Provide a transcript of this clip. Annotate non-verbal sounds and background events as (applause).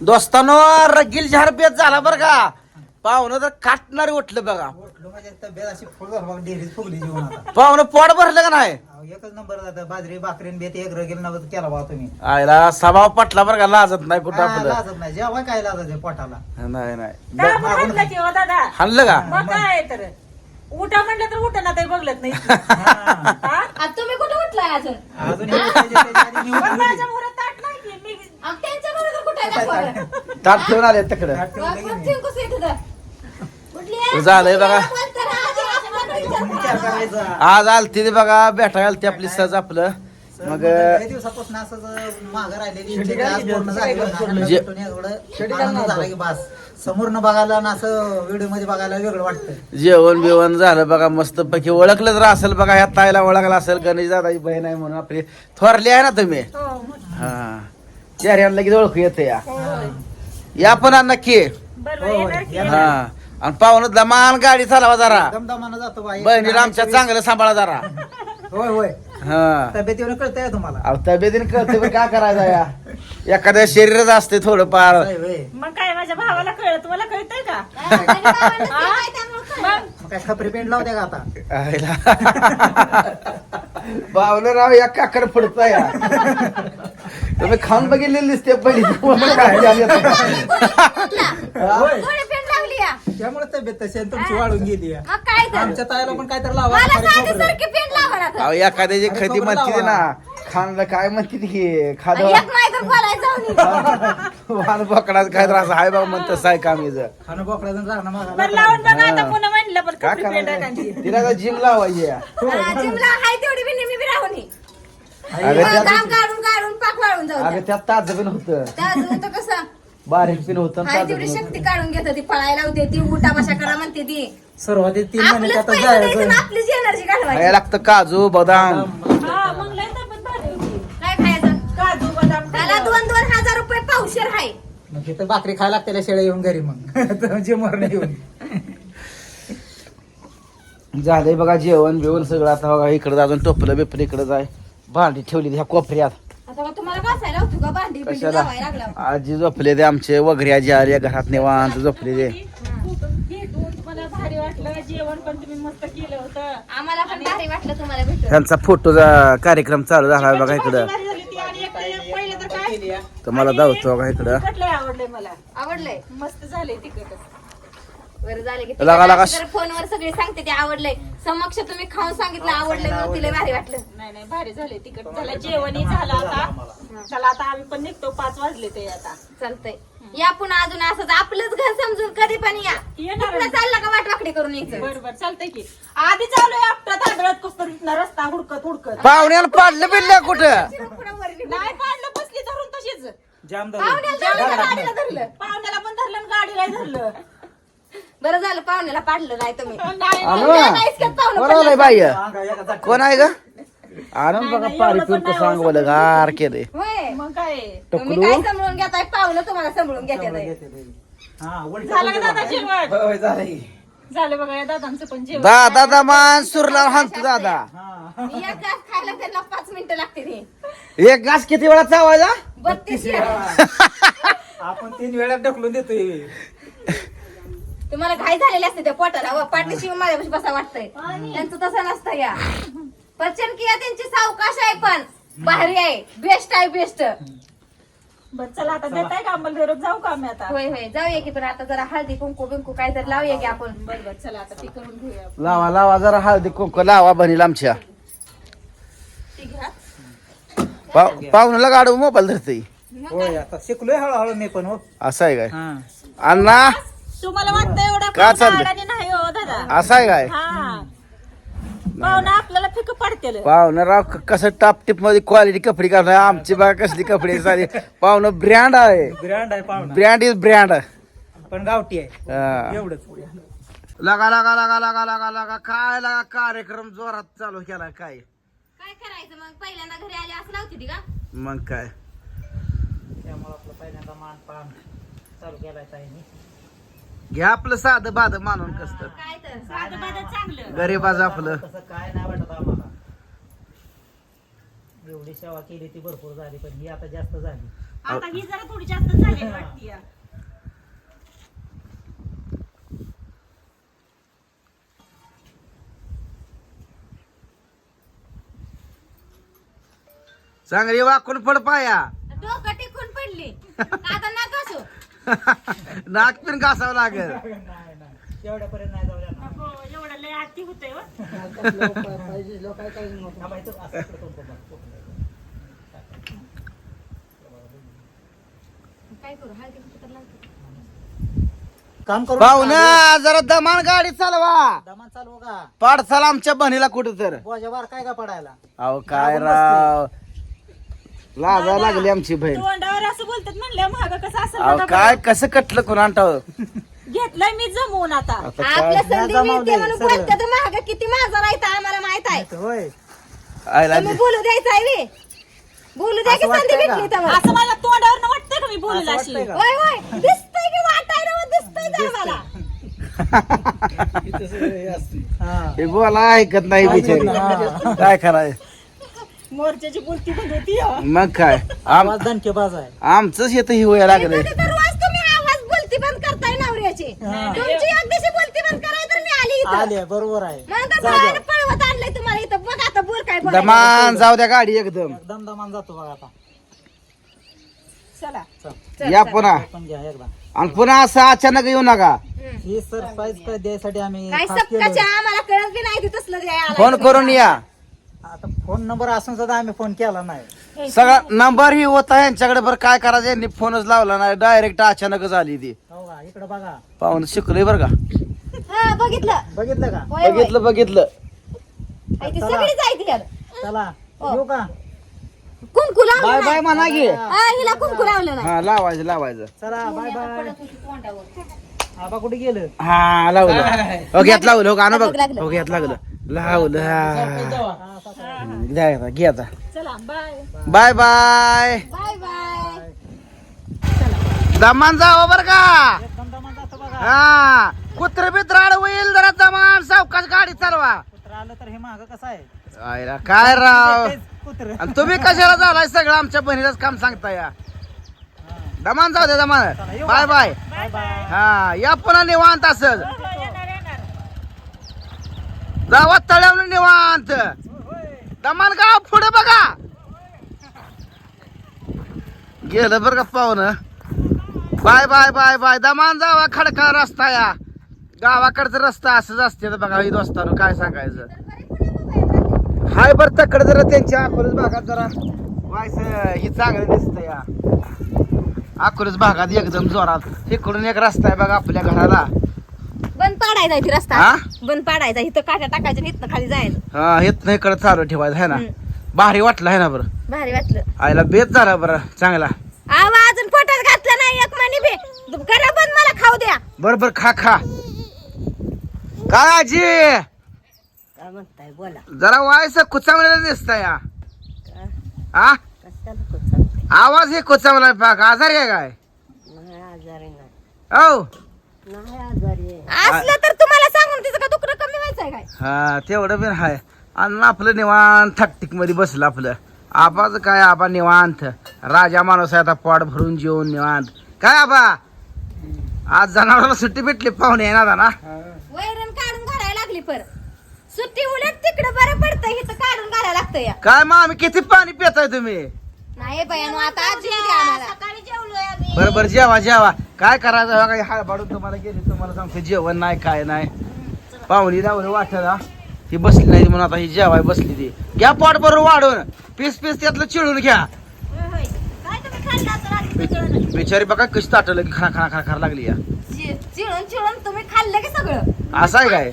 दोस्तानो रगील झार बेत झाला बरं का? पाहुणं तर काटणारी उठलं बघा. उठलो म्हणजे तब्येत अशी फुल झाली बघ डेअरीत फुगली जीवन आता. पाहुणं पोट भरलं का नाही? अहो, एकच नंबर जातं बाजरी भाकरीन बेत एक रगेल नव्हतं केला बा तुम्ही. आयला स्वभाव पटला बरं का लाजत नाही कुठं हा, आपलं. लाजत नाही. जेव्हा काय लाजत आहे पोटाला. नाही नाही. मग हाणलं की हो दादा? हाणलं का? मग काय तर. उठा म्हटलं तर उठा ना ते बघलत नाही. हा. (laughs) हा? आता तुम्ही कुठे उठलाय अजून? अजून एक त्याच्या- त्याच्या आधी निवडून पण गेली. माझ्या मुलात ताट नाही की मी अहो, त्यांच्या ताट ठेवून आले तिकडे? झालंय बघा. ना, आज आलती ते बघा भेटायला आलती आपली सहज आपलं. मग दिवसापासून राहिलेली समोरनं बघायला आणि असं व्हिडिओमध्ये बघायला वेगळं वाटतं जेवण बिवण झालं बघा मस्त पैकी ओळखलं तर असेल बघा ह्या ताईला ओळखलं असेल गणेश दादाची बहीण आहे म्हणून आपली थोरली आहे ना तुम्ही? हो मग. हा. चेहऱ्याला लगेच ओळखू येते या. या पण नक्की बरोबर हो, येणार की. येणार. हा. आणि पाहुणं दमान गाडी चालवा जरा. दमदमानं जातो बाई बहिणीला आमच्या चांगलं सांभाळा जरा. होय होय. हा. तब्येतीवर कळतंय तुम्हाला? अहो तब्येतीने कळते पण काय करायचं या? एखाद्या शरीरच असते थोडंफार. होय, होय. मग काय माझ्या भावाला कळलं? तुम्हाला कळतंय का? हा. मग? मग काय खपरी पेंट लावते का आता? आईला. (laughs) बावलं राव या काकड पडता या. तुम्ही खाऊन बघितलेली दिसते पहिली (laughs) लावली या. त्यामुळे तब्येत तशी आहे, तुमची वाढून गेली आहे. मग काय तर? आमच्या ताईला पण काय तर लावा मला साधी. सारखी. अहो एखाद्याची खती म्हणते. ना खाणलं काय म्हणते की खाद एक नाही तर बोलायचं जाऊन ये. (laughs) वाहन बोकडाच काय त्रास हाय बाबा म्हणतं साय काम हिचं. खाणं बोकडाचं राहणं बरं मागायला लावून बघा आता हा. पुन्हा म्हणलं कपडे. करायचं तिला जिम लावायची आहे. हा, जिमला हाय तेवढी बी नेहमी बी राहून ये. अगं त्यात काम काढून काढून पाक वाळून जाऊ अगं द्या. त्यात ताज पण होतं. त्या अजून तर कसं? बारीक पिन होतं हाय ताज तेवढी शक्ती काढून घेत ती पळायला होते ती उठा बशा करा म्हणते ती. सुरुवातीत तीन महिने आपलंच आता पैसे द्यायचं जायचं आणि आपलीच एनर्जी खायला घालवायची लागतं काजू बदाम. हा मग लय तब्येत भारी होती. काय खायचं? काजू बदाम त्याला दोन दोन हजार रुपये पावशेर आहे मग तिथं भाकरी खायला लागते त्या शेळ्या येऊन घरी मग. (laughs) जिमवर नाही येऊन. झालंय बघा जेवण बिवण सगळं. आता बघा इकडे अजून टोपलं बिपलं इकडे जाय. भांडी ठेवली ह्या कोपऱ्यात. आता मग तुम्हाला बसायला होतो का? भांडी बिंडी कशाला? लावायला लागला आजी झोपले ते आमचे वगैरे आजी आले घरात निवांत झोपले ते. भेटून तुम्हाला भारी वाटलं जेवण पण तुम्ही मस्त केलं होतं आम्हाला पण भारी वाटलं तुम्हाला भेटून. त्यांचा फोटोचा कार्यक्रम चालू झाला बघा इकडं. भारी झाली ती आणि एक ते पहिलं तर काय? तुम्हाला दावतो बघा इकडं. आवडलंय मला? आवडलंय. मस्त झालंय तिखट बरं झालं की लगा- लगा- फोनवर सगळे सांगते ते आवडलंय. समक्ष तुम्ही खाऊन सांगितलं आवडलंय म्हणून तिला भारी वाटलं. नाही नाही भारी झाले तिखट झालं जेवणही झालं आता. चला आता आम्ही पण निघतो. पाच वाजले ते आता. चालतंय. या पुन्हा अजून असंच. आपलंच घर समजून कधी पण या. येणार चाललं का वाट वाकडी करून यायचं? बर बर चालतंय की. आधी चालू आपटा तांदळात कसं रस्ता हुडकत हुडकत. पाहुण्याला पाडलं बिडलं कुठं? नाही पाडलं बसली धरून तशीच. जाम पाहुण्याला धरलं, गाडीला धरलं. पाहुण्याला पण धरलं आणि गाडीला धरलं. बरं झालं पाहुण्याला पाडलं नाही तुम्ही. (laughs) का आलंय बाई? कोण आहे ग? आणून बघा पारी कसं अंगवलं गार केले होय. मग काय? तुम्ही टकलू काय सांभाळून घेताय? पाहुणं तुम्हाला सांभाळून हा उलट झालं का दादा जेवण? होय झालं की. झालं बघा या दादांचं पण जेवण. दादा दमान सुरला हाणतो दादा. हा. एक घास खायला त्यांना पाच मिनिटं लागते ते एक घास किती वेळा चावायचा? बत्तीस आपण तीन वेळा ढकलून देतोय. तुम्हाला घाई झालेली असते त्या पोटाला. व पाठीशी माझ्यापाशी बसा वाटतंय. त्यांचं तसं नसतं या. पचन क्रिया त्यांची सावकाश आहे पण. भारी आहे. बेस्ट आहे बेस्ट बर चला आता देताय का आम्हाला घरात जाऊ का आम्ही आता? होय होय. जाऊया की पण आता जरा हळदी कुंकू बिंकू काय तर लावूया की आपण. बर बर चला आता ती करून घेऊया लावा लावा जरा हळदी कुंकू. लावा बनीला आमच्या. ती घ्या. पाव पाहुण्याला गाडू मोबाईल धरते होय आता शिकलोय हळूहळू मी पण हो. असं आहे काय? हा. अण्णा! तुम्हाला वाटतं एवढा का चाललंय? नाही हो दादा. असं आहे काय? हा. पाहुणा आपल्याला फिक पडतेल. पाहुणं राव क- कसं टाप टिपमध्ये क्वालिटी कपडे करणार आमची बघा कसली कपडे सारी पाहुणं ब्रँड आहे. ब्रँड आहे पाहुणा. ब्रँड इज ब्रँड पण गावठी आहे. एवढंच. लगा लगा लगा लगा लगा लगा. काय लगा कार्यक्रम जोरात चालू केला काय? काय करायचं मग? पहिल्यांदा घरी आली असं नव्हती ती का? मग काय? त्यामुळे आपलं पहिल्यांदा मान पान चालू केलाय ताईने. घ्या आपलं साधं बाध मानून कस तर. काय तर साधं बाधं चांगलं. गरीबाज आपलं. तसं काय नाही वाटत आम्हाला. एवढी सेवा केली ती भरपूर झाली पण ही आता जास्त झाली. आता ही जरा थोडी जास्त झाली वाटते चांगली वाकून पड पाया. डोकं टिकून पडली. आता (laughs) नका असो नाक पिन घासावं लागेल एवढ्यापर्यंत नाही जाऊ द्या हो एवढं लय आरती होतंय हो. काय करू? तर. काम करू पाहुणा जरा दमान गाडी चालवा. दमान चालू का? पाडसाल आमच्या बहिणीला कुठं तर. बोजावर काय का पडायला? अहो काय राव. लाजा लागली आमची बहीण तोंडावर असं बोलतात म्हणलं महाग कसं असं अहो बघा काय कसं कटलं कोण बरं. घेतलंय मी जमवून आता आता आपल्या काय संधी मिळते म्हणून सगळं. बोलतात महाग किती माझा राहता आम्हाला माहीत आहे होय आयला तुम्ही बोलू द्यायचं आहे बे. बोलू द्या की असं संधी वाटतंय का? भेटली तेव्हा असं मला तोंडावर वाटतंय का मी बोलला असं अशी वाटतंय का? होय होय दिसतंय की वाटायला व दिसतंय तर मला हा. हे बोला ऐकत नाही बिचारी हा. काय कराय मोर्चाची बोलती बंद होती हो. मग काय? आम आवाज दणकेबाज आहे. आमचंच येतं ही होया लागलंय. कधी तर रोज तुम्ही आवाज बोलती बंद करताय नवऱ्याची. तुमची एक दिवशी बोलती बंद कराय तर मी आली इथं. आले बरोबर आहे. म्हणून तर जाऊ द्या. बाहेर पळवत आणलंय तुम्हाला इथं. बघ आता बोल काय बोलायचं. दमान जाऊ द्या गाडी एकदम. एकदम दमान जातो बघा आता. चला. चल. या पुन्हा. पण घ्या एकदा. आणि पुन्हा असं अचानक येऊ नका. ही सरप्राईज काय द्यायसाठी आम्ही काय खास सबकाच्या केलं आम्हाला कळत बी नाही ते तसलं द्यायला फोन करून या. फोन नंबर असून सुद्धा आम्ही फोन केला नाही. सगळा नंबर ही होता यांच्याकडे बरं काय करायचं? यांनी फोनच लावला नाही. डायरेक्ट अचानकच आली ती. हो का? इकडे बघा. पाहून शिकलोय बरं का? हा बघितलं. बघितलं का? होय होय. बघितलं बघितलं. आई ती सगळी जायती यार. चला. हो. येऊ का? कुंकू लावलं बाय नाही. बाय म्हणा की. हा हिला कुंकू लावलं नाही. हा लावायचं लावायचं. चला बाय बाय. आबा कुठे गेलं? हा लावलं. हो घेत लावलं. हो गाणं बघ. हो घेत लागलं. लावलं हा. घ्या bye bye bye bye bye दमान जावं बर का. हा. कुत्र बित्र आड होईल जरा दमान सावकाश गाडी चालवा. कुत्र आलं तर हे महाग कसं आहे? आयला काय राव? कुत्र आणि तुम्ही कशाला झालाय सगळं आमच्या बहिणीलाच काम सांगता या दमान जाऊ दे दमान. बाय बाय बाय बाय हा या पुन्हा निवांत हो, येणार जावा तळ्यावर निवांत. दमान का पुढे बघा. गेलं बरं का पाहुणं? Bye bye bye bye. दमान जावा खडका रस्ता या. गावाकडचा रस्ता असंच असते बघा ही दोस्तानो काय सांगायचं? हाय बर तकड जरा त्यांच्या अकोलेच भागात जरा. वायस ही चांगलं दिसतं या. अकोलेच भागात एकदम जोरात. इकडून एक रस्ता आहे बघा आपल्या घराला. पाडायचा इथे रस्ता. हा? बंद पाडायचा इथं काट्या टाकायच्या आणि इथनं खाली जायचं. हा इथनं इकडं चालू ठेवायचं आहे ना. भारी वाटलं आहे ना बरं? भारी वाटलं. आईला बेत झाला बरं चांगला. आवा अजून पोटात घातलं नाही एक मनी बी. करा बंद मला खाऊ द्या. बर बर खा खा. काय आजी? काय म्हणताय बोला. जरा वायस कुचामलेलं दिसत या हा? आवाज हे कुचामला पाक. आजारी आहे काय? असलं तर तुम्हाला सांगून तिचं का दुखणं कमी व्हायचंय काय? हा तेवढं बिन हाय. आणि आपलं निवांत थट्टिकमध्ये बसलं आपलं. आबाच काय आबा निवांत? राजा माणूस आहे आता पोट भरून जेवून निवांत. काय आबा? आज जनावराला सुट्टी भेटली पाहुणे येणार ना? वैरण काढून घालायला लागली पर. सुट्टी उलट तिकडे बरं पडतंय इथं काढून घालायला लागतं या. काय मग आम्ही किती पाणी पिताय तुम्ही? नाही बयानो आता आजी आम्हाला. सकाळी जेवलोय बरं बरं जेवा जेवा. काय करायचं? बघा हाड पाडून तुम्हाला गेली तुम्हाला सांगतो जेवण नाही काय नाही. पाहुणी दावली वाटायला ती बसली नाही म्हणून आता ही जेवाय बसली ती. घ्या पोट बरोबर वाढून. पीस पीस त्यातलं चिळून घ्या? बिचारी बघा कशी ताटलं की खा खा खा खा लागली या. चि- चिळून चिळून तुम्ही खाल्लं की सगळं? असं आहे काय?